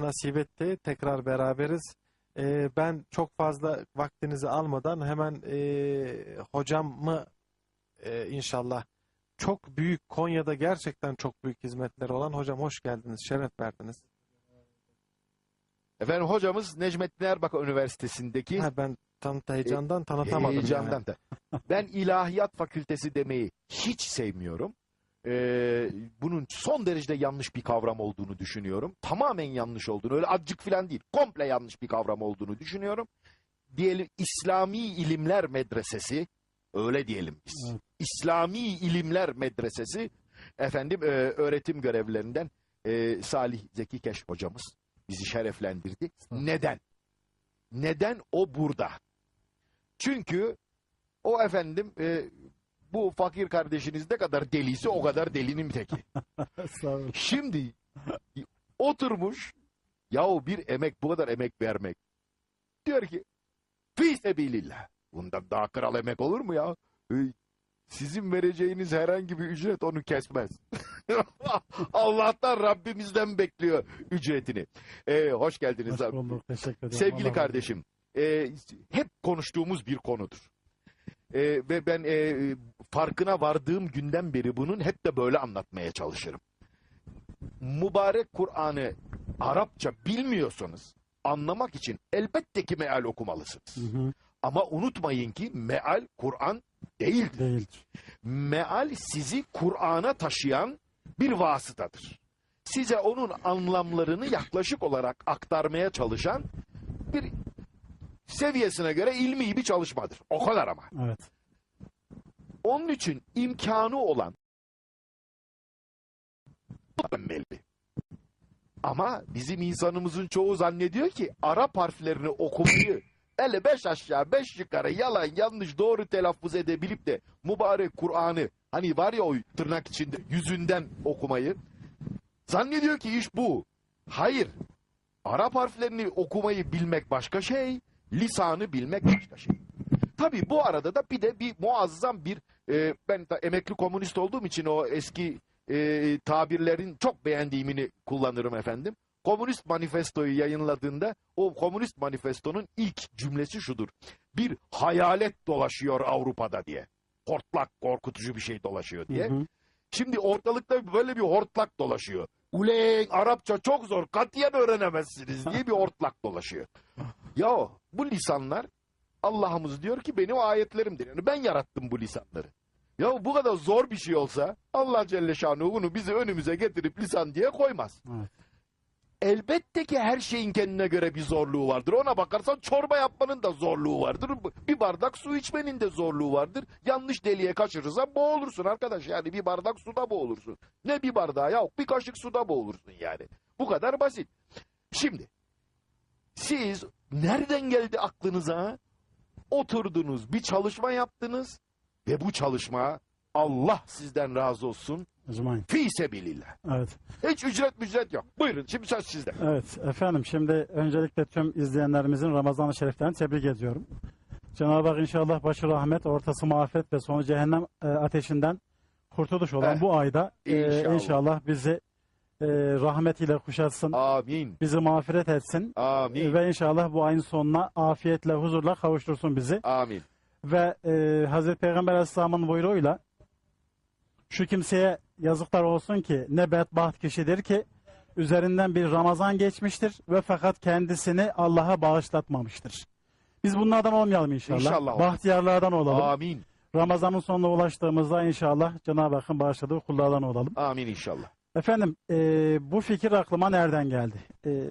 nasip etti. Tekrar beraberiz. Ee, ben çok fazla vaktinizi almadan hemen e, hocamı e, inşallah çok büyük Konya'da gerçekten çok büyük hizmetleri olan hocam hoş geldiniz, şeref verdiniz. Efendim hocamız Necmettin Erbakan Üniversitesi'ndeki Ha, ben tanıt heyecandan tanıtamadım heyecandan yani. da. Ben ilahiyat fakültesi demeyi hiç sevmiyorum. Ee, bunun son derece yanlış bir kavram olduğunu düşünüyorum. Tamamen yanlış olduğunu, öyle azıcık falan değil, komple yanlış bir kavram olduğunu düşünüyorum. Diyelim İslami İlimler Medresesi, öyle diyelim biz. Evet. İslami İlimler Medresesi, efendim e, öğretim görevlilerinden e, Salih Zeki Keş hocamız bizi şereflendirdi. Neden? Neden o burada? Çünkü o efendim e, bu fakir kardeşiniz ne kadar deliyse o kadar delinin teki. Şimdi oturmuş yahu bir emek bu kadar emek vermek. Diyor ki fi sebilillah. Bundan daha kral emek olur mu ya? E, Sizin vereceğiniz herhangi bir ücret onu kesmez. Allah'tan Rabbimizden bekliyor ücretini. E, hoş geldiniz Hoş bulduk. Teşekkür ederim. Allah Sevgili razı kardeşim, e, hep konuştuğumuz bir konudur. E, ve ben e, farkına vardığım günden beri bunun hep de böyle anlatmaya çalışırım. Mübarek Kur'an'ı Arapça bilmiyorsanız anlamak için elbette ki meal okumalısınız. Hı hı. Ama unutmayın ki meal Kur'an değildir. Değildir. Meal sizi Kur'an'a taşıyan bir vasıtadır. Size onun anlamlarını yaklaşık olarak aktarmaya çalışan bir seviyesine göre ilmi bir çalışmadır. O kadar ama. Evet. Onun için imkanı olan mükemmel. Ama bizim insanımızın çoğu zannediyor ki Arap harflerini okumayı ele beş aşağı beş yukarı yalan yanlış doğru telaffuz edebilip de mübarek Kur'an'ı hani var ya o tırnak içinde yüzünden okumayı zannediyor ki iş bu. Hayır. Arap harflerini okumayı bilmek başka şey, lisanı bilmek başka şey. Tabii bu arada da bir de bir muazzam bir e, ben de emekli komünist olduğum için o eski e, tabirlerin çok beğendiğimini kullanırım efendim. Komünist manifestoyu yayınladığında o komünist manifestonun ilk cümlesi şudur. Bir hayalet dolaşıyor Avrupa'da diye. Hortlak korkutucu bir şey dolaşıyor diye. Hı hı. Şimdi ortalıkta böyle bir hortlak dolaşıyor. Ulen Arapça çok zor katiyen öğrenemezsiniz diye bir hortlak dolaşıyor. Ya bu lisanlar Allah'ımız diyor ki benim ayetlerimdir. Yani ben yarattım bu lisanları. Ya bu kadar zor bir şey olsa Allah Celle Şanuhu bunu bizi önümüze getirip lisan diye koymaz. Evet. Elbette ki her şeyin kendine göre bir zorluğu vardır. Ona bakarsan çorba yapmanın da zorluğu vardır. Bir bardak su içmenin de zorluğu vardır. Yanlış deliğe kaçırırsan boğulursun arkadaş. Yani bir bardak suda boğulursun. Ne bir bardağa yok bir kaşık suda boğulursun yani. Bu kadar basit. Şimdi siz nereden geldi aklınıza? Oturdunuz bir çalışma yaptınız ve bu çalışma Allah sizden razı olsun. Ecmaîn. Fi sebilillah. Evet. Hiç ücret mücret yok. Buyurun şimdi söz sizde. Evet efendim şimdi öncelikle tüm izleyenlerimizin Ramazan-ı Şeriflerini tebrik ediyorum. Cenab-ı Hak inşallah başı rahmet, ortası mağfiret ve sonu cehennem e, ateşinden kurtuluş olan Eh, bu ayda e, inşallah. inşallah bizi e, rahmetiyle kuşatsın, Amin. bizi mağfiret etsin Amin. ve inşallah bu ayın sonuna afiyetle, huzurla kavuştursun bizi. Amin. Ve e, Hazreti Peygamber Aleyhisselam'ın buyruğuyla şu kimseye yazıklar olsun ki ne bedbaht kişidir ki üzerinden bir Ramazan geçmiştir ve fakat kendisini Allah'a bağışlatmamıştır. Biz bunlardan olmayalım inşallah. İnşallah. Bahtiyarlardan olalım. Amin. Ramazanın sonuna ulaştığımızda inşallah Cenab-ı Hakk'ın bağışladığı kullardan olalım. Amin inşallah. Efendim e, bu fikir aklıma nereden geldi? E,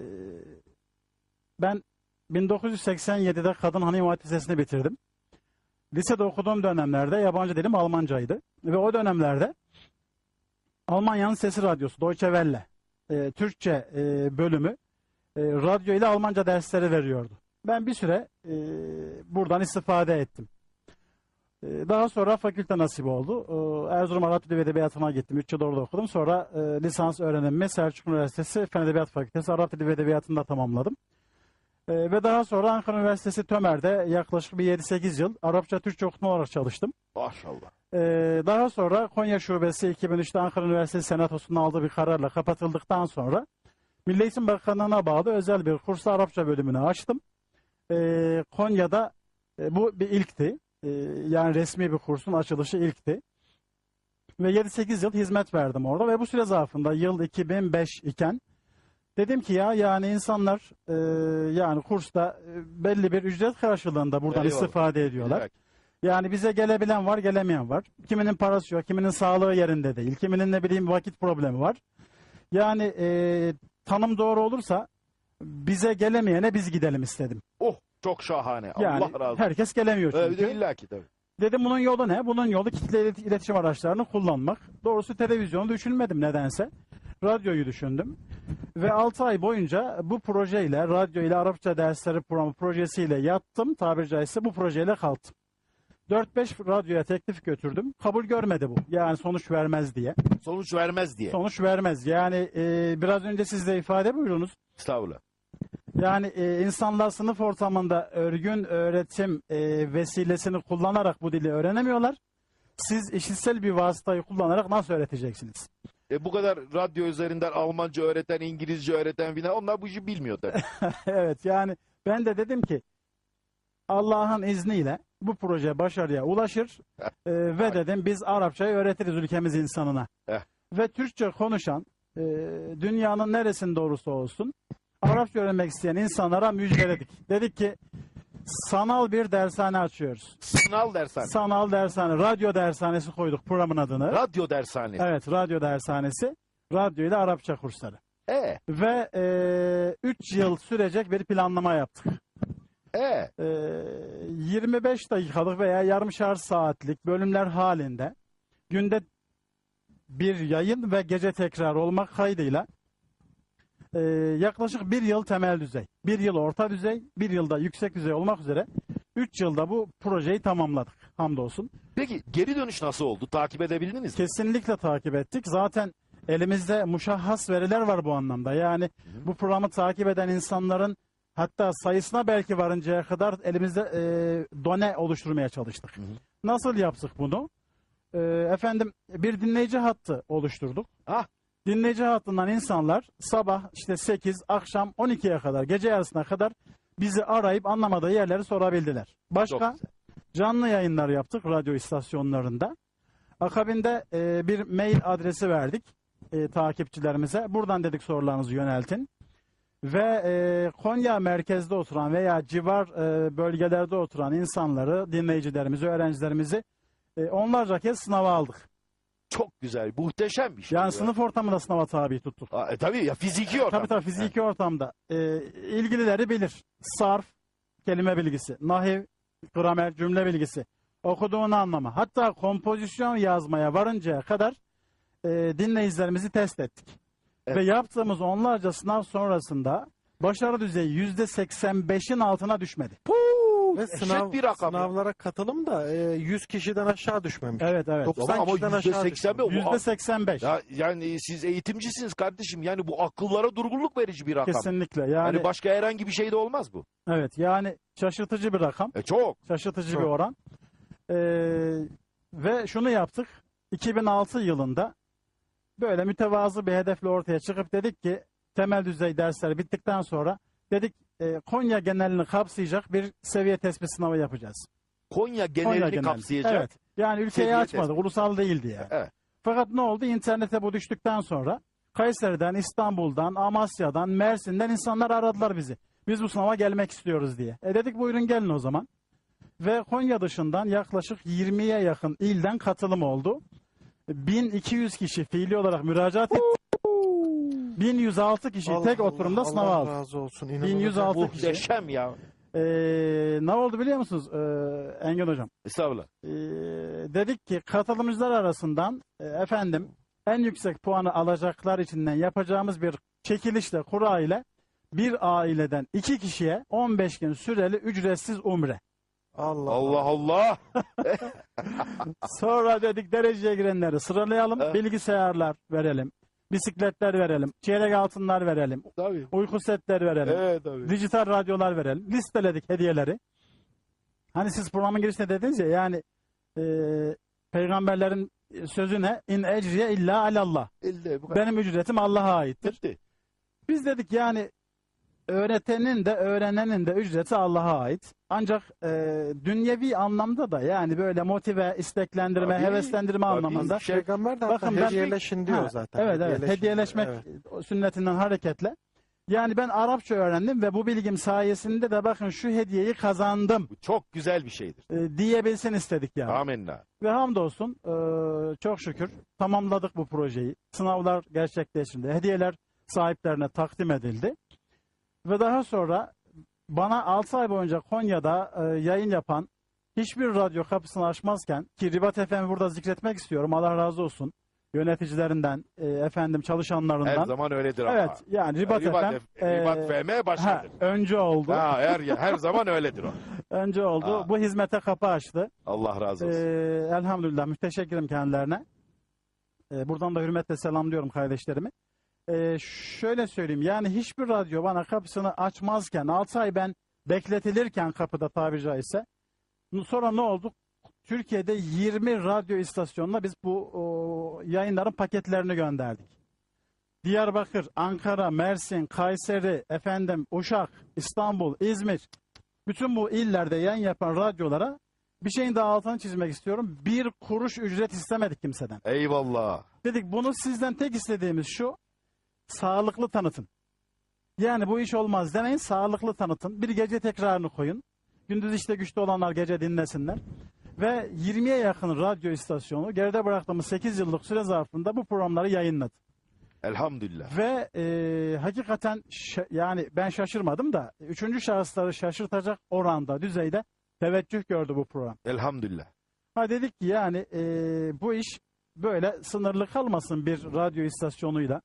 ben 1987'de Kadın Hanım Üniversitesi'ni bitirdim. Lisede okuduğum dönemlerde yabancı dilim Almancaydı. Ve o dönemlerde Almanya'nın Sesi Radyosu Deutsche Welle e, Türkçe e, bölümü e, radyo ile Almanca dersleri veriyordu. Ben bir süre e, buradan istifade ettim. E, Daha sonra fakülte nasip oldu. E, Erzurum Arap Dili ve Edebiyatı'na gittim. 3 yıl orada okudum. Sonra e, lisans öğrenimimi Selçuk Üniversitesi Fen Edebiyat Fakültesi Arap Dili ve Edebiyatı'nda tamamladım. E, Ve daha sonra Ankara Üniversitesi Tömer'de yaklaşık bir 7-8 yıl Arapça Türkçe okutma olarak çalıştım. Maşallah. Ee, daha sonra Konya Şubesi 2003'te Ankara Üniversitesi Senatosu'nun aldığı bir kararla kapatıldıktan sonra Milli Eğitim Bakanlığı'na bağlı özel bir kursa Arapça bölümünü açtım. Ee, Konya'da e, bu bir ilkti. Ee, yani resmi bir kursun açılışı ilkti. Ve 7-8 yıl hizmet verdim orada ve bu süre zarfında yıl 2005 iken dedim ki ya yani insanlar e, yani kursta e, belli bir ücret karşılığında buradan Eyvallah. istifade ediyorlar. Evet. Yani bize gelebilen var, gelemeyen var. Kiminin parası yok, kiminin sağlığı yerinde değil, kiminin ne bileyim vakit problemi var. Yani e, tanım doğru olursa bize gelemeyene biz gidelim istedim. Oh çok şahane. Yani Allah razı olsun. herkes gelemiyor Evet, çünkü. illa ki tabii. Dedim bunun yolu ne? Bunun yolu kitle ilet- iletişim araçlarını kullanmak. Doğrusu televizyonu düşünmedim nedense. Radyoyu düşündüm. Ve 6 ay boyunca bu projeyle, radyo ile Arapça dersleri programı projesiyle yattım. Tabiri caizse bu projeyle kalktım. 4-5 radyoya teklif götürdüm. Kabul görmedi bu. Yani sonuç vermez diye. Sonuç vermez diye. Sonuç vermez. Yani e, biraz önce siz de ifade buyurunuz. Estağfurullah. Yani e, insanlar sınıf ortamında örgün öğretim e, vesilesini kullanarak bu dili öğrenemiyorlar. Siz işitsel bir vasıtayı kullanarak nasıl öğreteceksiniz? E, bu kadar radyo üzerinden Almanca öğreten, İngilizce öğreten filan onlar bu işi bilmiyor tabii. evet yani ben de dedim ki Allah'ın izniyle bu proje başarıya ulaşır e, ve dedim biz Arapçayı öğretiriz ülkemiz insanına. Eh. Ve Türkçe konuşan e, dünyanın neresinde olursa olsun Arapça öğrenmek isteyen insanlara müjdeledik. Dedik ki sanal bir dershane açıyoruz. Sınav dershane. Sanal dershane, radyo dershanesi koyduk programın adını. Radyo dershane. Evet, radyo dershanesi. Radyo ile Arapça kursları. E, Ve 3 yıl sürecek bir planlama yaptık. e. E, 25 dakikalık veya yarımşar saatlik bölümler halinde günde bir yayın ve gece tekrar olmak kaydıyla e, yaklaşık bir yıl temel düzey, bir yıl orta düzey, bir yılda yüksek düzey olmak üzere 3 yılda bu projeyi tamamladık hamdolsun. Peki geri dönüş nasıl oldu? Takip edebildiniz mi? Kesinlikle takip ettik. Zaten elimizde muşahhas veriler var bu anlamda. Yani bu programı takip eden insanların hatta sayısına belki varıncaya kadar elimizde e, done oluşturmaya çalıştık. hı. Nasıl yaptık bunu? E, efendim bir dinleyici hattı oluşturduk. Ah. Dinleyici hattından insanlar sabah işte 8, akşam 12'ye kadar, gece yarısına kadar bizi arayıp anlamadığı yerleri sorabildiler. Başka? canlı yayınlar yaptık radyo istasyonlarında. Akabinde e, bir mail adresi verdik e, takipçilerimize. Buradan dedik sorularınızı yöneltin. Ve e, Konya merkezde oturan veya civar e, bölgelerde oturan insanları, dinleyicilerimizi, öğrencilerimizi e, onlarca kez sınava aldık. Çok güzel. Muhteşem bir şey. Yani ya. sınıf ortamında sınava tabi tuttuk. Aa, e, tabii ya fiziki ortam. Tabii tabii fiziki ortamda. E, ilgilileri bilir. Sarf, kelime bilgisi, nahiv, gramer, cümle bilgisi, okuduğunu anlama. Hatta kompozisyon yazmaya varıncaya kadar e, dinleyicilerimizi test ettik. Evet. Ve yaptığımız onlarca sınav sonrasında başarı düzeyi yüzde 85'in altına düşmedi. Puh, Ve sınav, bir rakam. sınavlara katılım da e, 100 kişiden aşağı düşmemiş. Evet evet. Dokuz- Ama, ama 90 kişiden aşağı %80 mi? Bu, 85. ya, yani siz eğitimcisiniz kardeşim. Yani bu akıllara durgunluk verici bir rakam. Kesinlikle. Yani, Yani başka herhangi bir şey de olmaz bu. evet yani şaşırtıcı bir rakam. E çok. Şaşırtıcı Çok. bir oran. Ee, ve şunu yaptık. 2006 yılında böyle mütevazı bir hedefle ortaya çıkıp dedik ki temel düzey dersler bittikten sonra dedik e, Konya genelini kapsayacak bir seviye tespit sınavı yapacağız. Konya genelini Konya geneli. kapsayacak. Evet. Yani ülkeyi açmadık. Ulusal değil diye. Evet. Fakat ne oldu? İnternete bu düştükten sonra Kayseri'den, İstanbul'dan, Amasya'dan, Mersin'den insanlar aradılar bizi. Biz bu sınava gelmek istiyoruz diye. E dedik buyurun gelin o zaman. Ve Konya dışından yaklaşık 20'ye yakın ilden katılım oldu. 1200 kişi fiili olarak müracaat etti. 1106 kişi Allah tek Allah, oturumda sınav Allah aldı. razı olsun. inanılmaz. 1106 kişi. Muhteşem ya. Ee, ne oldu biliyor musunuz ee, Engin Hocam? Estağfurullah. Ee, dedik ki katılımcılar arasından e, efendim en yüksek puanı alacaklar içinden yapacağımız bir çekilişle, kura ile bir aileden iki kişiye 15 gün süreli ücretsiz umre. Allah Allah Allah. Sonra dedik dereceye girenleri sıralayalım, bilgisayarlar verelim, bisikletler verelim, çeyrek altınlar verelim, Tabii. uyku setleri verelim, Evet tabii. dijital radyolar verelim. Listeledik hediyeleri. Hani siz programın girişinde dediniz ya yani e, peygamberlerin sözü ne? İn ecriye illa alallah. Elde bu kadar. Benim ücretim Allah'a aittir. Bitti. Biz dedik yani öğretenin de öğrenenin de ücreti Allah'a ait. Ancak e, dünyevi anlamda da yani böyle motive, isteklendirme, Tabii, heveslendirme tabii. anlamında. Peygamber de Bakın ben- hediyeleşin diyor Ha, zaten. Evet evet hediyeleşmek evet. sünnetinden hareketle. Yani ben Arapça öğrendim ve bu bilgim sayesinde de bakın şu hediyeyi kazandım Bu çok güzel bir şeydir. e, diyebilsin istedik yani. Amenna. Ve hamdolsun e, çok şükür tamamladık bu projeyi. Sınavlar gerçekleştirildi. Hediyeler sahiplerine takdim edildi. Ve daha sonra bana 6 ay boyunca Konya'da e, yayın yapan hiçbir radyo kapısını açmazken ki Ribat FM burada zikretmek istiyorum. Allah razı olsun. Yöneticilerinden, e, efendim çalışanlarından. Her zaman öyledir ama. Evet yani Ribat, Ribat, FM F- Ribat e, FM ha, başkadır. önce oldu. Ha, her, her zaman öyledir o. Önce oldu. Ha. Bu hizmete kapı açtı. Allah razı olsun. Ee, elhamdülillah müteşekkirim kendilerine. Ee, buradan da hürmetle selamlıyorum kardeşlerimi. Ee, şöyle söyleyeyim yani hiçbir radyo bana kapısını açmazken 6 ay ben bekletilirken kapıda tabiri caizse sonra ne oldu? Türkiye'de 20 radyo istasyonuna biz bu o, yayınların paketlerini gönderdik. Diyarbakır, Ankara, Mersin, Kayseri, efendim Uşak, İstanbul, İzmir bütün bu illerde yayın yapan radyolara bir şeyin daha altını çizmek istiyorum. Bir kuruş ücret istemedik kimseden. Eyvallah. Dedik bunu sizden tek istediğimiz şu. Sağlıklı tanıtın. Yani bu iş olmaz demeyin sağlıklı tanıtın. Bir gece tekrarını koyun. Gündüz işte güçlü olanlar gece dinlesinler. Ve 20'ye yakın radyo istasyonu geride bıraktığımız 8 yıllık süre zarfında bu programları yayınladı. Elhamdülillah. Ve e, hakikaten yani ben şaşırmadım da üçüncü şahısları şaşırtacak oranda, düzeyde teveccüh gördü bu program. Elhamdülillah. Ha dedik ki yani e, bu iş böyle sınırlı kalmasın bir radyo istasyonuyla.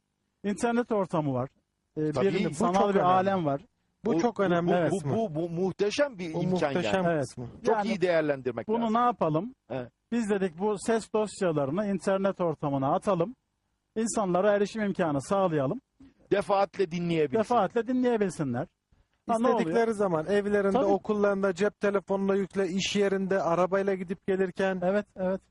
İnternet ortamı var. E, Tabii, bir bu sanal çok bir önemli. alem var. Bu O- çok önemli Bu, kısmı. bu, bu, bu muhteşem bir Bu imkan muhteşem yani. Evet. kısmı. Çok Yani iyi değerlendirmek Bunu lazım. ne yapalım? Evet. Biz dedik bu ses dosyalarını internet ortamına atalım. İnsanlara erişim imkanı sağlayalım. Defaatle dinleyebilsin. Defaatle dinleyebilsinler. Ha, ne oluyor? İstedikleri zaman evlerinde, Tabii. okullarında, cep telefonuna yükle, iş yerinde, arabayla gidip gelirken Evet, evet.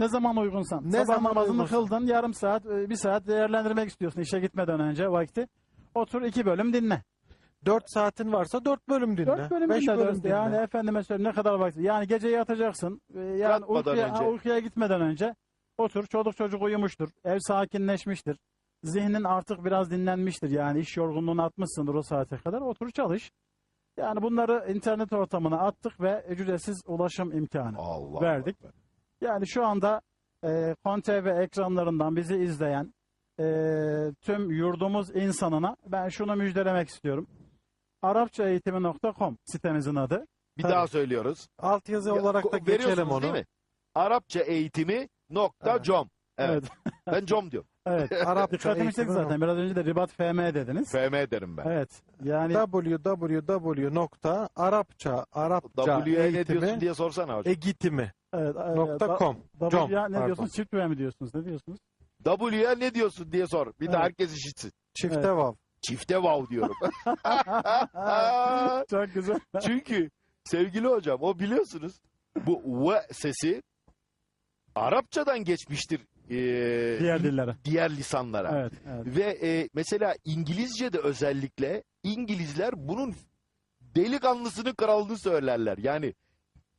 Ne zaman uygunsan. Ne Sabah zaman namazını uygunsan. kıldın, yarım saat, e, bir saat değerlendirmek istiyorsun işe gitmeden önce vakti. Otur iki bölüm dinle. 4 saatin varsa 4 bölüm dinle. Dört bölüm 5 dinle. bölüm dört- dinle. Yani efendime söyleyeyim ne kadar vakti. Yani gece yatacaksın. e, Yani uykuya, önce. uykuya gitmeden önce otur. Çoluk çocuk uyumuştur. Ev sakinleşmiştir. Zihnin artık biraz dinlenmiştir. Yani iş yorgunluğunu atmışsındır o saate kadar. Otur çalış. Yani bunları internet ortamına attık ve ücretsiz ulaşım imkanı. Allah verdik. Allah. Yani şu anda e, KonTV ekranlarından bizi izleyen e, tüm yurdumuz insanına ben şunu müjdelemek istiyorum. Arapçaeğitimi.com sitemizin adı. Bir Tabii. daha söylüyoruz. Altyazı Ya, olarak da ko- geçelim veriyorsunuz onu. değil mi? Arapça eğitimi nokta com. Evet. Ben com diyorum. Evet. Arapça Dikkatimi çekti eğitimi zaten. Biraz önce de Ribat FM dediniz. FM derim ben. Evet. Yani www. Arapça Arapça W'ye ne eğitimi diyorsun diye sorsana hocam. egitimi evet, e, nokta da- com. W- Com, ya ne pardon. diyorsunuz? Çift V mi diyorsunuz? Ne diyorsunuz? W'ye ne diyorsun diye sor. Bir de Evet. herkes işitsin. Çifte Evet. vav. Çifte wow diyorum. Çok güzel. Çünkü sevgili hocam o biliyorsunuz bu v sesi Arapçadan geçmiştir ee, Diğer dillere. diğer lisanlara. Evet. evet. Ve e, mesela İngilizce'de özellikle İngilizler bunun delikanlısını kralını söylerler. Yani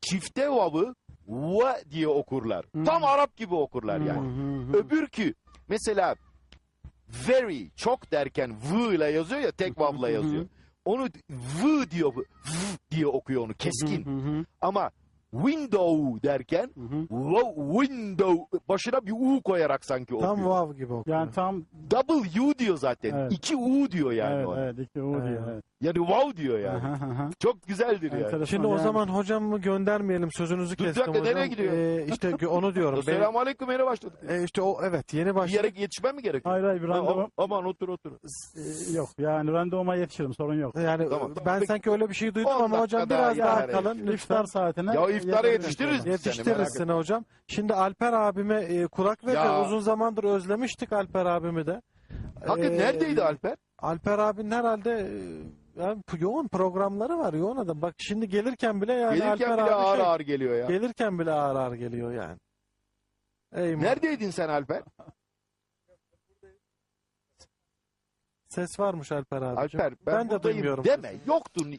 çifte vav'ı va diye okurlar. Hmm. Tam Arap gibi okurlar yani. Hı hı hı. Öbürkü mesela very çok derken v ile yazıyor ya tek vav'la yazıyor. Onu v diyor v diye okuyor onu keskin. Ama window derken hı hı. wow, window başına bir u koyarak sanki okuyor. Tam vav gibi okuyor. Yani tam Double U diyor zaten. Evet. İki U diyor yani. evet, o. evet, iki U diyor. Evet. Yani wow diyor yani. Aha, aha. Çok güzeldir yani. Enteresan Şimdi o yani. zaman hocamı göndermeyelim sözünüzü Dur, kestim dakika, hocam. nereye gidiyor? Ee, işte onu diyorum. Selamun aleyküm yeni başladık. e, işte o evet yeni Bir başladı. yere yetişmem mi gerekiyor? Hayır hayır bir randevu. Aman, otur otur. Ee, yok yani randevuma yetişirim sorun yok. Yani Tamam, e, tamam. ben Peki. sanki öyle bir şey duydum 10 ama hocam daha biraz daha kalın lütfen. İftar saatine. Ya iftara yetiştiririz Yetiştiririz seni hocam. Şimdi Alper abime e, kulak vereceğiz. Ya. Uzun zamandır özlemiştik Alper abimi de. Hakikaten Ee, neredeydi Alper? Alper abinin herhalde yani p- yoğun programları var yoğun adam. Bak şimdi gelirken bile yani Gelirken Alper bile abi ağır şey, ağır geliyor ya. gelirken bile ağır ağır geliyor yani. Eyvallah. Neredeydin sen Alper? Ses varmış Alper abicim. Alper ben, Ben de buradayım duymuyorum deme. Yoktun.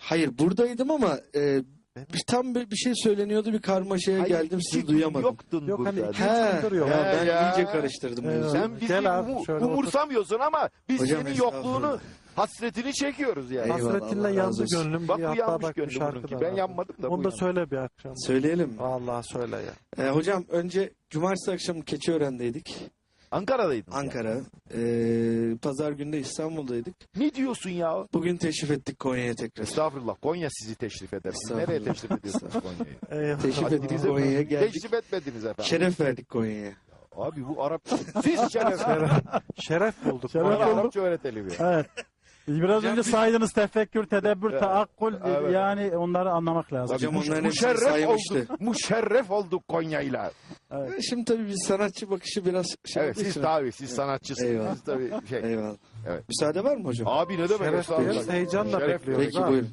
Hayır buradaydım ama e, bir, tam bir, bir şey söyleniyordu bir karmaşaya Hayır, geldim sizi gün duyamadım. Yoktun Yok hani burada. iki He, üç gündür yok. ya ben ya. iyice karıştırdım. Evet. mevzuyu. Sen bizi Gel abi, umu- şöyle otur. umursamıyorsun ama biz Hocam, senin yokluğunu hasretini çekiyoruz yani. Eyvallah, Hasretinle yandı razı olsun. gönlüm Bak bu yanmış gönlüm bununki. Ben yanmadım da bu Onu da yanmış. söyle bir akşam. Söyleyelim mi? Vallahi söyle ya. E, hocam önce cumartesi akşamı Keçiören'deydik. Ankara'daydın. Ankara. E, Pazar günü de İstanbul'daydık. Ne diyorsun ya? Bugün teşrif ettik Konya'ya tekrar. Estağfurullah. Konya sizi teşrif eder. Siz nereye teşrif ediyorsunuz Konya'yı? Teşrif bize- Konya'ya geldik. Teşrif etmediniz efendim. Şeref verdik Konya'ya. Abi bu Arap... Siz şeref. Şeref bulduk. Şeref. Arapça öğretelim ya. Evet. Biraz Hocam önce biz- saydınız tefekkür, tedebbür, Evet. taakkul Evet. yani onları anlamak lazım. Hocam onların hepsini müşerref saymıştı. olduk. Müşerref olduk Konya'yla. E, Şimdi tabii biz sanatçı bakışı biraz şey Evet siz tabii siz sanatçısınız. Eyvallah. Siz tabii şey. Eyvallah. Evet. Müsaade var mı hocam? Abi ne demek? Şeref duyuyoruz, heyecanla Şeref bekliyoruz. Peki buyurun.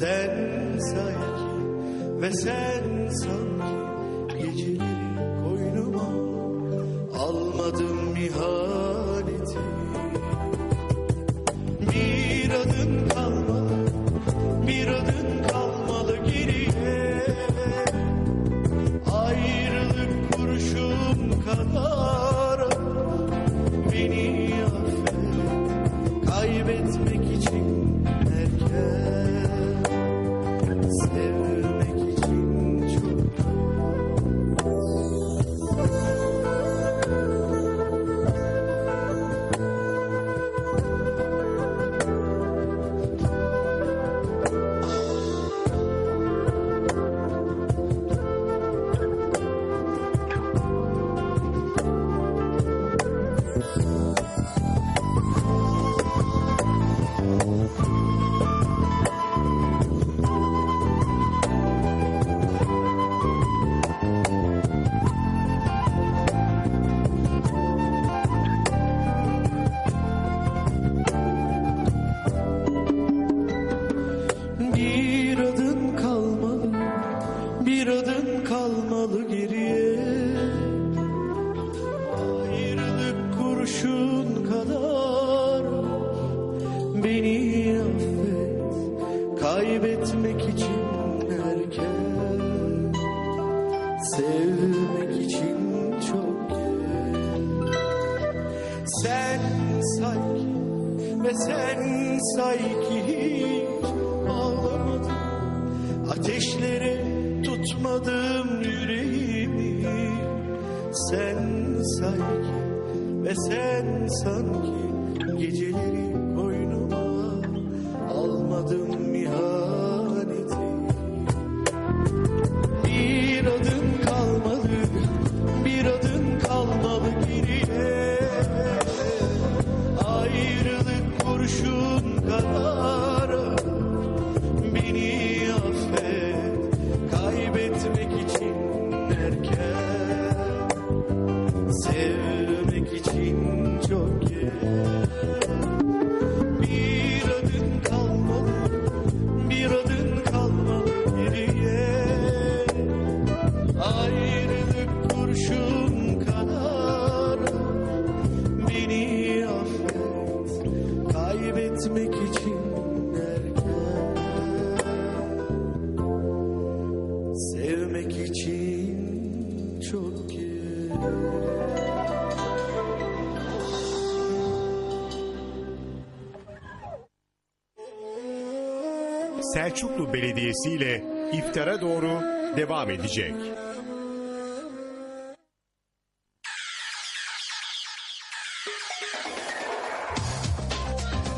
Sen sanki ve sen sanki bir adın Geceleri iftara doğru devam edecek.